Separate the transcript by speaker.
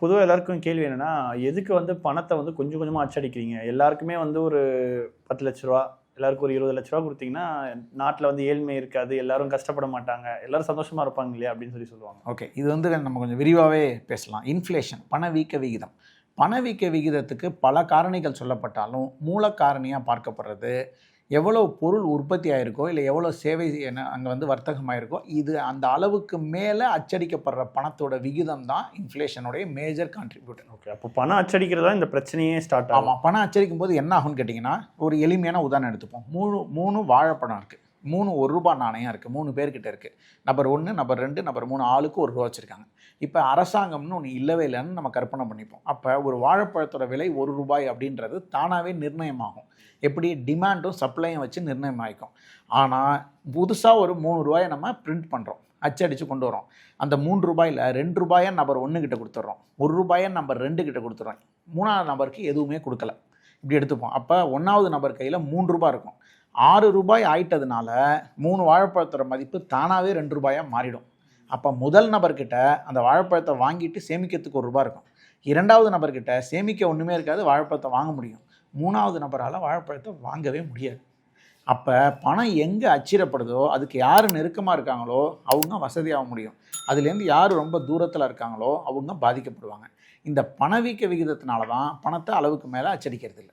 Speaker 1: பொதுவாக எல்லாருக்கும் கேள்வி என்னென்னா எதுக்கு வந்து பணத்தை வந்து கொஞ்சம் கொஞ்சமாக அச்சடிக்கிறீங்க? எல்லாருக்குமே வந்து ஒரு பத்து லட்ச ரூபா எல்லாருக்கும் ஒரு இருபது லட்ச ரூபா கொடுத்தீங்கன்னா நாட்டில் வந்து ஏழ்மை இருக்காது எல்லாரும் கஷ்டப்பட மாட்டாங்க எல்லாரும் சந்தோஷமாக இருப்பாங்க இல்லையா? அப்படின்னு சொல்லி சொல்லுவாங்க.
Speaker 2: ஓகே இது வந்து நம்ம கொஞ்சம் விரிவாகவே பேசலாம். இன்ஃப்ளேஷன் பணவீக்க விகிதம். பணவீக்க விகிதத்துக்கு பல காரணிகள் சொல்லப்பட்டாலும் மூல காரணியாக பார்க்கப்படுறது எவ்வளோ பொருள் உற்பத்தி ஆயிருக்கோ இல்லை எவ்வளோ சேவை அங்கே வந்து வர்த்தகமாயிருக்கோ இது அந்த அளவுக்கு மேலே அச்சடிக்கப்படுற பணத்தோட விகிதம் தான் இன்ஃப்ளேஷனுடைய மேஜர் கான்ட்ரிபியூட்டர்
Speaker 1: ஓகே அப்போ பணம் அச்சடிக்கிறதா இந்த பிரச்சனையே ஸ்டார்ட் ஆகும்
Speaker 2: ஆமாம் பணம் அச்சடிக்கும் போது என்ன ஆகும்னு கேட்டிங்கன்னா ஒரு எளிமையான உதாரணம் எடுத்துப்போம். மூணு மூணு வாழைப்பழம் இருக்குது மூணு ஒரு ரூபா நாணயம் இருக்குது மூணு பேர்கிட்ட இருக்குது நம்பர் ஒன்று நம்பர் ரெண்டு நம்பர் மூணு ஆளுக்கு ஒரு ரூபா வச்சுருக்காங்க. இப்போ அரசாங்கம்னு ஒன்று இல்லவே இல்லைன்னு நம்ம கற்பனை பண்ணிப்போம். அப்போ ஒரு வாழைப்பழத்தோட விலை ஒரு ரூபாய் அப்படின்றது தானாகவே நிர்ணயமாகும். எப்படி? டிமாண்டும் சப்ளையும் வச்சு நிர்ணயம் ஆகிக்கும் ஆனால் புதுசாக ஒரு மூணு ரூபாயை நம்ம பிரிண்ட் பண்ணுறோம் அச்சடித்து கொண்டு வரோம் அந்த மூன்று ரூபாயில் ரெண்டு ரூபாயை நம்பர் ஒன்று கிட்ட கொடுத்துட்றோம் ஒரு ரூபாயை நம்பர் ரெண்டு கிட்ட கொடுத்துட்றோம் மூணாவது நபருக்கு எதுவுமே கொடுக்கல. இப்படி எடுத்துப்போம். அப்போ ஒன்றாவது நபர் கையில் மூன்று ரூபாய் இருக்கும். ஆறு ரூபாய் ஆயிட்டதுனால மூணு வாழைப்பழத்தோட மதிப்பு தானாகவே ரெண்டு ரூபாயாக மாறிடும். அப்போ முதல் நபர்கிட்ட அந்த வாழைப்பழத்தை வாங்கிட்டு சேமிக்கிறதுக்கு ஒரு ரூபாய் இருக்கும். இரண்டாவது நபர்கிட்ட சேமிக்க ஒன்றுமே இருக்காது வாழைப்பழத்தை வாங்க முடியும். மூணாவது நபரால் வாழைப்பழத்தை வாங்கவே முடியாது. அப்போ பணம் எங்கே அச்சிடப்படுதோ அதுக்கு யார் நெருக்கமாக இருக்காங்களோ அவங்க வசதியாக முடியும். அதுலேருந்து யார் ரொம்ப தூரத்தில் இருக்காங்களோ அவங்க பாதிக்கப்படுவாங்க. இந்த பணவீக்க விகிதத்தினால தான் பணத்தை அளவுக்கு மேலே அச்சடிக்கிறது இல்லை